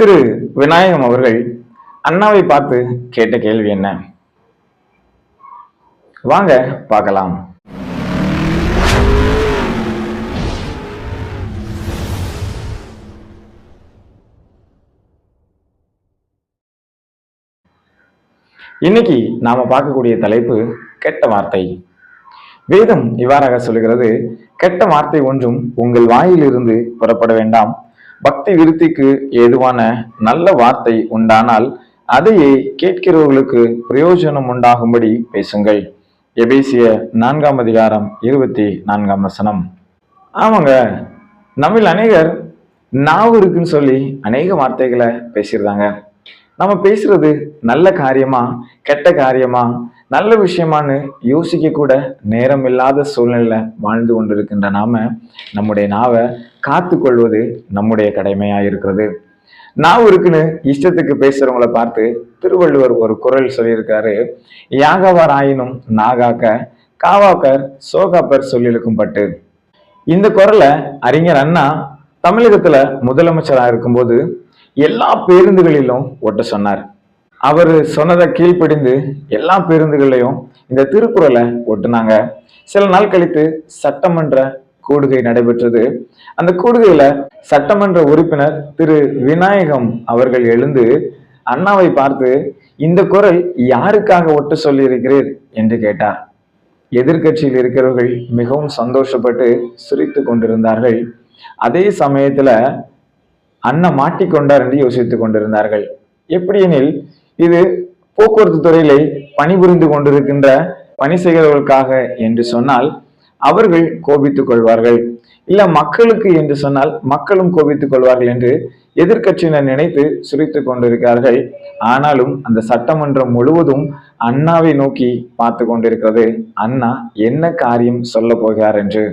திரு விநாயகம் அவர்கள் அண்ணாவை பார்த்து கேட்ட கேள்வி என்ன? வாங்க பார்க்கலாம். இன்னைக்கு நாம பார்க்கக்கூடிய தலைப்பு கெட்ட வார்த்தை. வேதம் இவ்வாறாக சொல்கிறது கெட்ட வார்த்தை ஒன்றும் உங்கள் வாயிலிருந்து புறப்பட வேண்டாம். பக்தி விருத்திக்கு ஏதுவான நல்ல வார்த்தை உண்டானால் அதையே கேட்கிறவர்களுக்கு பிரயோஜனம் உண்டாகும்படி பேசுங்கள். எபேசிய நான்காம் அதிகாரம் இருபத்தி நான்காம் வசனம். ஆமாங்க நம்மில் அநேகர் நாவு இருக்குன்னு சொல்லி அநேக வார்த்தைகளை பேசியிருந்தாங்க. நம்ம பேசுறது நல்ல காரியமா கெட்ட காரியமா நல்ல விஷயமான்னு யோசிக்க கூட நேரம் இல்லாத சூழ்நிலையில வாழ்ந்து கொண்டிருக்கின்ற நாம நம்முடைய நாவை காத்து கொள்வது நம்முடைய கடமையா இருக்கிறது. நான் இருக்குன்னு இஷ்டத்துக்கு பேசுறவங்கள பார்த்து திருவள்ளுவர் ஒரு குரல் சொல்லியிருக்காரு. யாகவார் ஆயினும் நாகாக்க காவாக்கர் சோகாப்பர் சொல்லியிருக்கும் பட்டு இந்த குரலை அறிஞர் அண்ணா தமிழகத்துல முதலமைச்சராக இருக்கும்போது எல்லா பேருந்துகளிலும் ஒட்ட சொன்னார். அவர் சொன்னதை கீழ்ப்படிந்து எல்லா பேருந்துகளையும் இந்த திருக்குறளை ஒட்டுனாங்க. சில நாள் கழித்து சட்டமன்ற கூடுகை நடைபெற்றது. அந்த கூடுகையில சட்டமன்ற உறுப்பினர் திரு விநாயகம் அவர்கள் எழுந்து அண்ணாவை பார்த்து இந்த குரல் யாருக்காக ஒட்டு சொல்லியிருக்கிறீர்? என்று கேட்டார். எதிர்கட்சியில் இருக்கிறவர்கள் மிகவும் சந்தோஷப்பட்டு சிரித்து கொண்டிருந்தார்கள். அதே சமயத்துல அண்ணன் மாட்டிக்கொண்டார் என்று யோசித்துக் கொண்டிருந்தார்கள். எப்படியெனில் இது போக்குவரத்து துறையிலே பணிபுரிந்து கொண்டிருக்கின்ற பணி செய்கிறவர்களுக்காக என்று சொன்னால் அவர்கள் கோபித்துக் கொள்வார்கள். இல்ல மக்களுக்கு என்று சொன்னால் மக்களும் கோபித்துக் கொள்வார்கள் என்று எதிர்கட்சியினர் நினைத்து சுரித்து கொண்டிருக்கிறார்கள். ஆனாலும் அந்த சட்டமன்றம் முழுவதும் அண்ணாவை நோக்கி பார்த்து கொண்டிருக்கிறது. அண்ணா என்ன காரியம் சொல்ல போகிறார் என்று.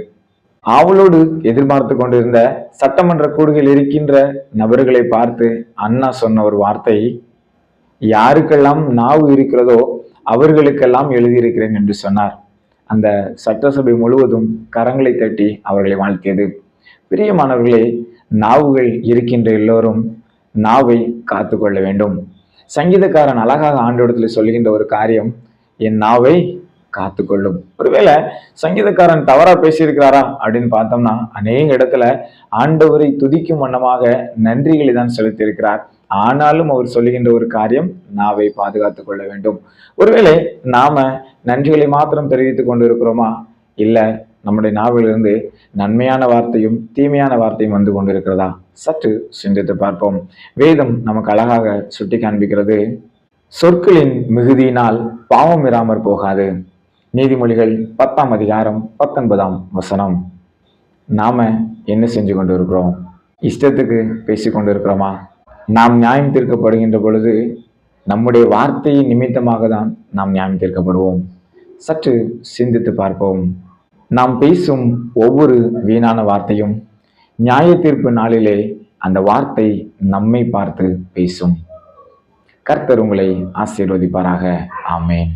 ஆவலோடு எதிர்பார்த்து கொண்டிருந்த சட்டமன்ற கூடுகள் இருக்கின்ற நபர்களை பார்த்து அண்ணா சொன்ன ஒரு வார்த்தை யாருக்கெல்லாம் நாவு இருக்கிறதோ அவர்களுக்கெல்லாம் எழுதியிருக்கிறேன் என்று சொன்னார். அந்த சட்டசபை முழுவதும் கரங்களை தட்டி அவர்களை வாழ்த்தியது. பிரியமானவர்களே நாவுகள் இருக்கின்ற எல்லோரும் நாவை காத்து கொள்ள வேண்டும். சங்கீதக்காரன் அழகாக ஆண்டோடத்தில் சொல்கின்ற ஒரு காரியம் என் நாவை காத்துக்கொள்ளும். ஒருவேளை சங்கீதக்காரன் தவறா பேசியிருக்கிறாரா அப்படின்னு பார்த்தோம்னா அநேக இடத்துல ஆண்டவரை துதிக்கும் வண்ணமாக நன்றிகளை தான் செலுத்தியிருக்கிறார். ஆனாலும் அவர் சொல்லுகின்ற ஒரு காரியம் நாவை பாதுகாத்துக் கொள்ள வேண்டும். ஒருவேளை நாம நன்றிகளை மாத்திரம் தெரிவித்துக் கொண்டு இருக்கிறோமா இல்ல நம்முடைய நாவிலிருந்து நன்மையான வார்த்தையும் தீமையான வார்த்தையும் வந்து கொண்டிருக்கிறதா? சற்று சிந்தித்து பார்ப்போம். வேதம் நமக்கு அழகாக சுட்டி காண்பிக்கிறது. சொற்களின் மிகுதியினால் பாவம் இராமற் போகாது. நீதிமொழிகள் பத்தாம் அதிகாரம் பத்தொன்பதாம் வசனம். நாம என்ன செஞ்சு கொண்டு இருக்கிறோம் இஷ்டத்துக்கு பேசி கொண்டு இருக்கிறோமா நாம் நியாயம் தீர்க்கப்படுகின்ற பொழுது நம்முடைய வார்த்தையின் நிமித்தமாக தான் நாம் நியாயம் தீர்க்கப்படுவோம் சற்று சிந்தித்து பார்ப்போம். நாம் பேசும் ஒவ்வொரு வீணான வார்த்தையும் நியாய தீர்ப்பு நாளிலே அந்த வார்த்தை நம்மை பார்த்து பேசும். கர்த்தர் உங்களை ஆசீர்வதிப்பாராக. ஆமேன்.